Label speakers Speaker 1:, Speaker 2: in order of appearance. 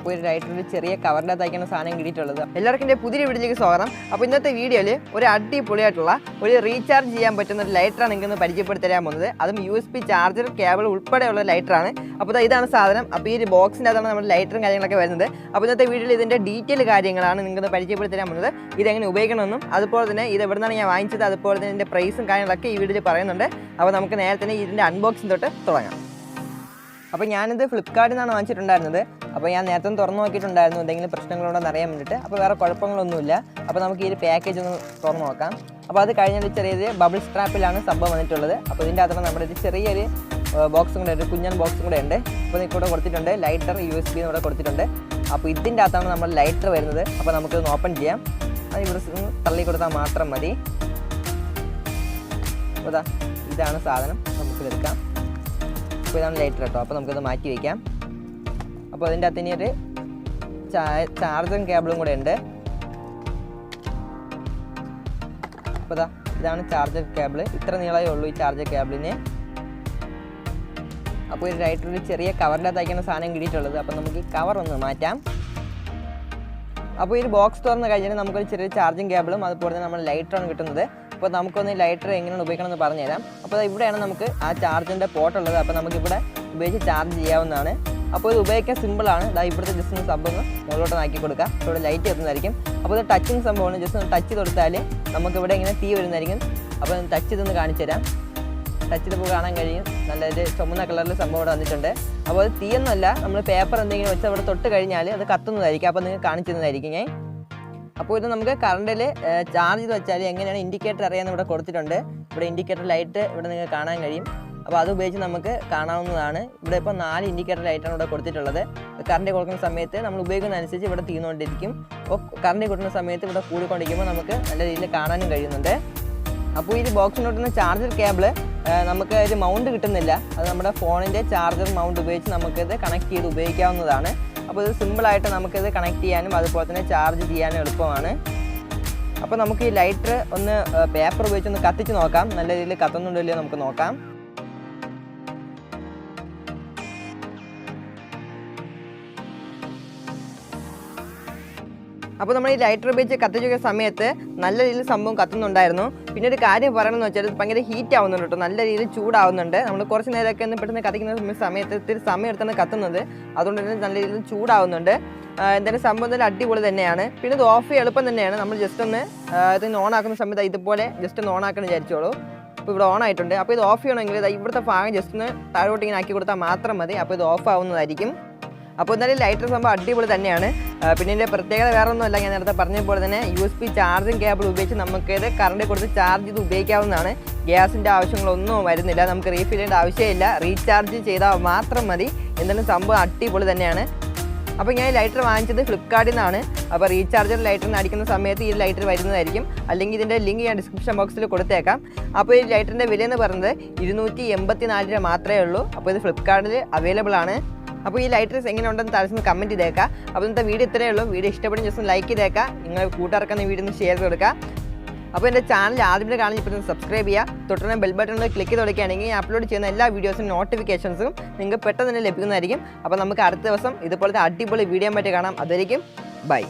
Speaker 1: അപ്പോൾ ഒരു ചെറിയ കവറിന്റെ അകത്തായിക്കാണ് സാധനം കിട്ടിയിട്ടുള്ളത്. എല്ലാവർക്കും എന്റെ പുതിയ വീഡിയോയിലേക്ക് സ്വാഗതം. അപ്പോൾ ഇന്നത്തെ വീഡിയോയിൽ ഒരു അടിപൊളിയായിട്ടുള്ള ഒരു റീചാർജ് ചെയ്യാൻ പറ്റുന്ന ഒരു ലൈറ്ററാണ് നിങ്ങൾക്ക് പരിചയപ്പെടുത്തി തരാൻ പോകുന്നത്. അതും U S B charger cable ഉൾപ്പെടെയുള്ള ലൈറ്ററാണ് അപ്പോൾ ഇതാണ് സാധനം. അപ്പോൾ ഈ ഒരു ബോക്സിന്റെ അകത്താണ് നമ്മുടെ ലൈറ്ററും കാര്യങ്ങളൊക്കെ വരുന്നത്. അപ്പോൾ ഇന്നത്തെ വീഡിയോയിൽ ഇതിന്റെ ഡീറ്റെയിൽ കാര്യങ്ങളാണ് നിങ്ങൾക്ക് പരിചയപ്പെടുത്തി തരാൻ പോകുന്നത് ഇതെങ്ങനെ ഉപയോഗിക്കണമെന്നും അതുപോലെ തന്നെ ഇത് എവിടെ നിന്നാണ് ഞാൻ വാങ്ങിച്ചത് അതുപോലെ തന്നെ ഇതിന്റെ പ്രൈസും കാര്യങ്ങളൊക്കെ ഈ വീഡിയോയിൽ പറയുന്നുണ്ട്. അപ്പോൾ നമുക്ക് നേരത്തെ ഇതിന്റെ അൺബോക്സിംഗ് തൊട്ട് തുടങ്ങാം. അപ്പോൾ ഞാനിത് ഫ്ലിപ്കാർട്ടിൽ നിന്നാണ് വാങ്ങിച്ചിട്ടുണ്ടായിരുന്നത്. അപ്പോൾ ഞാൻ നേരത്തെ തുറന്നു നോക്കിയിട്ടുണ്ടായിരുന്നു എന്തെങ്കിലും പ്രശ്നങ്ങളുണ്ടോ എന്ന് അറിയാൻ വേണ്ടിയിട്ട്. അപ്പോൾ വേറെ കുഴപ്പങ്ങളൊന്നുമില്ല. അപ്പോൾ നമുക്ക് ഈ ഒരു പാക്കേജ് ഒന്ന് തുറന്നു നോക്കാം. അപ്പോൾ അത് കഴിഞ്ഞിട്ട് ചെറിയൊരു ബബിൾ സ്ട്രാപ്പിലാണ് സംഭവം വന്നിട്ടുള്ളത്. അപ്പോൾ ഇതിന്റെ അകത്ത് നമ്മുടെ ഒരു ചെറിയൊരു ബോക്സും കൂടെ ഉണ്ട് കുഞ്ഞൻ ബോക്സും കൂടെ ഉണ്ട്. അപ്പോൾ ഇവിടെ കൊടുത്തിട്ടുണ്ട്. ലൈറ്റർ യു എസ് ബി ഇവിടെ കൊടുത്തിട്ടുണ്ട്. അപ്പോൾ ഇതിന്റെ അകത്താണ് നമ്മൾ ലൈറ്റർ വരുന്നത്. അപ്പോൾ നമുക്കിതൊന്ന് ഓപ്പൺ ചെയ്യാം. അത് ഇവിടെ തള്ളി കൊടുത്താൽ മാത്രം മതി. ഇതാണ് സാധനം. നമുക്കിതെടുക്കാം. അപ്പോൾ ഇതാണ് ലൈറ്റർ കേട്ടോ. അപ്പോൾ നമുക്കത് മാറ്റി വയ്ക്കാം അപ്പോൾ അതിന്റെ അകത്ത് ഇനി ഒരു ചാർജറും കേബിളും കൂടെ ഉണ്ട്. അപ്പോൾ ഇതാ ഇതാണ് ചാർജർ കേബിൾ ഇത്ര നീളമേ ഉള്ളൂ ഈ ചാർജർ കേബിളിന്. അപ്പോൾ ഒരു റൈറ്ററിൽ ചെറിയ കവറിന്റെ അകത്തായിക്കാണ് സാധനം കിട്ടിയിട്ടുള്ളത്. അപ്പോൾ നമുക്ക് ഈ കവർ ഒന്ന് മാറ്റാം. അപ്പോൾ ഈ ബോക്സ് തുറന്ന് കഴിഞ്ഞാൽ നമുക്കൊരു ചെറിയ ചാർജിങ് കേബിളും അതുപോലെ തന്നെ നമ്മൾ ലൈറ്ററാണ് കിട്ടുന്നത്. അപ്പോൾ നമുക്കൊന്ന് ലൈറ്റർ എങ്ങനെയാണ് ഉപയോഗിക്കണം എന്ന് പറഞ്ഞുതരാം. അപ്പോൾ ഇവിടെയാണ് നമുക്ക് ആ ചാർജിന്റെ പോർട്ട് ഉള്ളത് അപ്പോൾ നമുക്കിവിടെ ഉപയോഗിച്ച് ചാർജ് ചെയ്യാവുന്നതാണ്. അപ്പോൾ ഇത് ഉപയോഗിക്കാൻ സിമ്പിളാണ് ഇതാ ഇവിടുത്തെ ജസ്റ്റ് ഒന്ന് സംഭവം മുകളിലോട്ട് ആക്കി കൊടുക്കുക ഇവിടെ ലൈറ്റ് എത്തുന്നതായിരിക്കും അപ്പോൾ ഇത് ടച്ചിങ് സംഭവമാണ്. ജസ്റ്റ് ഒന്ന് ടച്ച് കൊടുത്താൽ നമുക്കിവിടെ ഇങ്ങനെ തീ വരുന്നതായിരിക്കും. അപ്പോൾ ടച്ച് ഇതൊന്ന് കാണിച്ചു തരാം. ടച്ച് ചെയ്തപ്പോൾ കാണാൻ കഴിയും. നല്ലൊരു ചുമന്ന കളറിൽ സംഭവം ഇവിടെ വന്നിട്ടുണ്ട്. അപ്പോൾ അത് തീയൊന്നുമല്ല നമ്മൾ പേപ്പർ എന്തെങ്കിലും വെച്ച് അവിടെ തൊട്ട് കഴിഞ്ഞാൽ അത് കത്തുന്നതായിരിക്കും. അപ്പോൾ നിങ്ങൾക്ക് കാണിച്ചു തന്നതായിരിക്കും ഞാൻ അപ്പോൾ ഇത് നമുക്ക് കറണ്ടിൽ ചാർജ് ചെയ്ത് വെച്ചാൽ എങ്ങനെയാണ് ഇൻഡിക്കേറ്റർ അറിയാമെന്ന് ഇവിടെ കൊടുത്തിട്ടുണ്ട്. ഇവിടെ ഇൻഡിക്കേറ്റർ ലൈറ്റ് ഇവിടെ നിങ്ങൾക്ക് കാണാൻ കഴിയും. അപ്പോൾ അത് ഉപയോഗിച്ച് നമുക്ക് കാണാവുന്നതാണ്. ഇവിടെ ഇപ്പോൾ നാല് ഇൻഡിക്കേറ്റർ ലൈറ്റാണ് ഇവിടെ കൊടുത്തിട്ടുള്ളത്. കറണ്ട് കൊടുക്കുന്ന സമയത്ത് നമ്മൾ ഉപയോഗിക്കുന്ന അനുസരിച്ച് ഇവിടെ തീർന്നുകൊണ്ടിരിക്കും. അപ്പോൾ കറണ്ട് കൊടുക്കുന്ന സമയത്ത് ഇവിടെ കൂടിക്കൊണ്ടിരിക്കുമ്പോൾ നമുക്ക് നല്ല രീതിയിൽ കാണാനും കഴിയുന്നുണ്ട്. അപ്പോൾ ഈ ബോക്സിനോട്ടുന്ന ചാർജർ കേബിൾ നമുക്ക് ഒരു മൗണ്ട് കിട്ടുന്നില്ല. അത് നമ്മുടെ ഫോണിന്റെ ചാർജർ മൗണ്ട് ഉപയോഗിച്ച് നമുക്കിത് കണക്ട് ചെയ്ത് ഉപയോഗിക്കാവുന്നതാണ്. അപ്പോൾ ഇത് സിമ്പിളായിട്ട് നമുക്കിത് കണക്ട് ചെയ്യാനും അതുപോലെ തന്നെ ചാർജ് ചെയ്യാനും എളുപ്പമാണ്. അപ്പോൾ നമുക്ക് ഈ ലൈറ്റർ ഒന്ന് പേപ്പർ ഉപയോഗിച്ച് ഒന്ന് കത്തിച്ച് നോക്കാം. നല്ല രീതിയിൽ കത്തുന്നുണ്ടോ ഇല്ലയോ നമുക്ക് നോക്കാം. അപ്പോൾ നമ്മൾ ഈ ലൈറ്റർ ഉപയോഗിച്ച് കത്തിച്ച് നോക്കിയ സമയത്ത് നല്ല രീതിയിൽ സംഭവം കത്തുന്നുണ്ടായിരുന്നു. പിന്നെ ഒരു കാര്യം പറയണമെന്ന് വെച്ചാൽ ഭയങ്കര ഹീറ്റ് ആവുന്നുണ്ട് കേട്ടോ. നല്ല രീതിയിൽ ചൂടാവുന്നുണ്ട്. നമ്മൾ കുറച്ച് നേരമൊക്കെ ഒന്ന് പെട്ടെന്ന് കത്തിക്കുന്ന സമയത്ത് ഇത്തിരി സമയം എടുത്താണ് കത്തുന്നത്. അതുകൊണ്ട് തന്നെ നല്ല രീതിയിൽ ചൂടാവുന്നുണ്ട്. എന്തായാലും സംഭവം തന്നെ അടിപൊളി തന്നെയാണ്. പിന്നെ ഇത് ഓഫ് എളുപ്പം തന്നെയാണ്. നമ്മൾ ജസ്റ്റ് ഒന്ന് ഇത് ഓൺ ആക്കുന്ന സമയത്ത് ഇതുപോലെ ജസ്റ്റ് ഒന്ന് ഓൺ ആക്കണം വിചാരിച്ചോളൂ. അപ്പോൾ ഇവിടെ ഓൺ ആയിട്ടുണ്ട്. അപ്പോൾ ഇത് ഓഫ് ചെയ്യണമെങ്കിൽ ഇവിടുത്തെ ഭാഗം ജസ്റ്റ് ഒന്ന് താഴോട്ട് ഇങ്ങനെ ആക്കി കൊടുത്താൽ മാത്രം മതി. അപ്പോൾ ഇത് ഓഫ് ആവുന്നതായിരിക്കും. അപ്പോൾ എന്തായാലും ലൈറ്റർ സംഭവം അടിപൊളി തന്നെയാണ്. പിന്നെ ഇതിന്റെ പ്രത്യേകത വേറെ ഒന്നുമല്ല ഞാൻ നേരത്തെ പറഞ്ഞ പോലെ തന്നെ U S B charging cable ഉപയോഗിച്ച് നമുക്ക് ഇത് കറണ്ട് കൊടുത്ത് ചാർജ് ചെയ്ത് ഉപയോഗിക്കാവുന്നതാണ്. ഗ്യാസിന്റെ ആവശ്യങ്ങളൊന്നും വരുന്നില്ല നമുക്ക് റീഫിൽ ചെയ്യേണ്ട ആവശ്യമില്ല. റീചാർജ് ചെയ്താൽ മാത്രം മതി. എന്തായാലും സംഭവം അടിപൊളി തന്നെയാണ്. അപ്പോൾ ഞാൻ ഈ ലൈറ്റർ വാങ്ങിച്ചത് ഫ്ലിപ്കാർട്ടിൽ നിന്നാണ് അപ്പോൾ റീചാർജർ ലൈറ്ററിന് അടിക്കുന്ന സമയത്ത് ഈ ലൈറ്റർ വരുന്നതായിരിക്കും. അല്ലെങ്കിൽ ഇതിന്റെ ലിങ്ക് ഞാൻ ഡിസ്ക്രിപ്ഷൻ ബോക്സിൽ കൊടുത്തേക്കാം. അപ്പോൾ ഈ ലൈറ്ററിന്റെ വില എന്ന് പറയുന്നത് ഇരുന്നൂറ്റി എൺപത്തി രൂപ മാത്രമേ ഉള്ളൂ. അപ്പോൾ ഇത് ഫ്ലിപ്കാർട്ടിൽ അവൈലബിൾ ആണ്. അപ്പോൾ ഈ ലൈറ്റേഴ്സ് എങ്ങനെ ഉണ്ടെന്ന് താഴെ കമന്റ് ചെയ്തേക്കാം. അപ്പോൾ ഇന്നത്തെ വീഡിയോ ഇത്രയേ ഉള്ളൂ. വീഡിയോ ഇഷ്ടപ്പെടുന്ന ജസ്റ്റ് ലൈക്ക് ചെയ്തേക്കാം. നിങ്ങൾ കൂട്ടുകാർക്കാണ് ഈ വീഡിയോ ഒന്ന് ഷെയർ ചെയ്ത് കൊടുക്കുക അപ്പോൾ എന്റെ ചാനൽ ആദ്യമേ കാണാൻ ഇപ്പോൾ സബ്സ്ക്രൈബ് ചെയ്യുക. തൊട്ടുടനെ ബെൽ ബട്ടണിൽ ക്ലിക്ക് ചെയ്ത് കൊടുക്കുകയാണെങ്കിൽ ഞാൻ അപ്ലോഡ് ചെയ്യുന്ന എല്ലാ വീഡിയോസും നോട്ടിഫിക്കേഷൻസും നിങ്ങൾക്ക് പെട്ടെന്ന് തന്നെ ലഭിക്കുന്നതായിരിക്കും. അപ്പോൾ നമുക്ക് അടുത്ത ദിവസം ഇതുപോലത്തെ അടിപൊളി വീഡിയോ മറ്റേ കാണാം. അതായിരിക്കും ബൈ